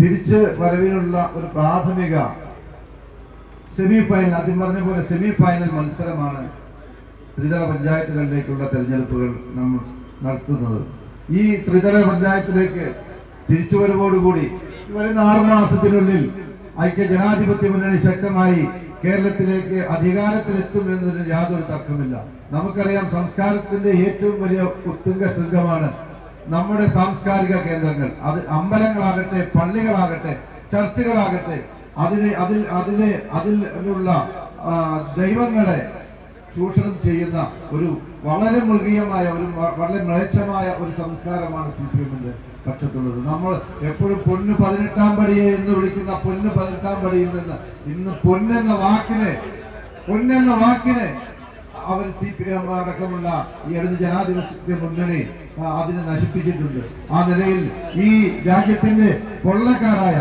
തിരിച്ച് വരവിനുള്ള ഒരു പ്രാഥമിക സെമി ഫൈനൽ ആദ്യം പറഞ്ഞ പോലെ സെമി ഫൈനൽ മത്സരമാണ് ത്രിതല പഞ്ചായത്തുകളിലേക്കുള്ള തെരഞ്ഞെടുപ്പുകൾ നമ്മൾ നടത്തുന്നത്. ഈ ത്രിതല പഞ്ചായത്തിലേക്ക് തിരിച്ചുവരവോടുകൂടി വരുന്ന ആറു മാസത്തിനുള്ളിൽ ഐക്യ ജനാധിപത്യ മുന്നണി ശക്തമായി കേരളത്തിലേക്ക് അധികാരത്തിലെത്തും എന്നതിന് യാതൊരു തർക്കമില്ല നമുക്കറിയാം സംസ്കാരത്തിന്റെ ഏറ്റവും വലിയ ഉത്തുംഗ ശൃംഗമാണ് നമ്മുടെ സാംസ്കാരിക കേന്ദ്രങ്ങൾ. അത് അമ്പലങ്ങളാകട്ടെ പള്ളികളാകട്ടെ ചർച്ചുകളാകട്ടെ അതിന് അതിൽ അതിലെ അതിലുള്ള ദൈവങ്ങളെ ചൂഷണം ചെയ്യുന്ന ഒരു വളരെ മൃഗീയമായ ഒരു വളരെ മ്ലേച്ഛമായ ഒരു സംസ്കാരമാണ് സി പി എമ്മിന്റെ പക്ഷത്തുള്ളത്. നമ്മൾ എപ്പോഴും പൊന്ന് പതിനെട്ടാം പടിയെ എന്ന് വിളിക്കുന്ന പൊന്ന് പതിനെട്ടാം പടിയിൽ നിന്ന് ഇന്ന് പൊന്നെന്ന വാക്കിനെ പൊന്നെന്ന വാക്കിനെ അവർ സി പി എം അടക്കമുള്ള ഈ ഇടത് ജനാധിപത്യ മുന്നണി അതിനെ നശിപ്പിച്ചിട്ടുണ്ട്. ആ നിലയിൽ ഈ രാജ്യത്തിന്റെ കൊള്ളക്കാരായ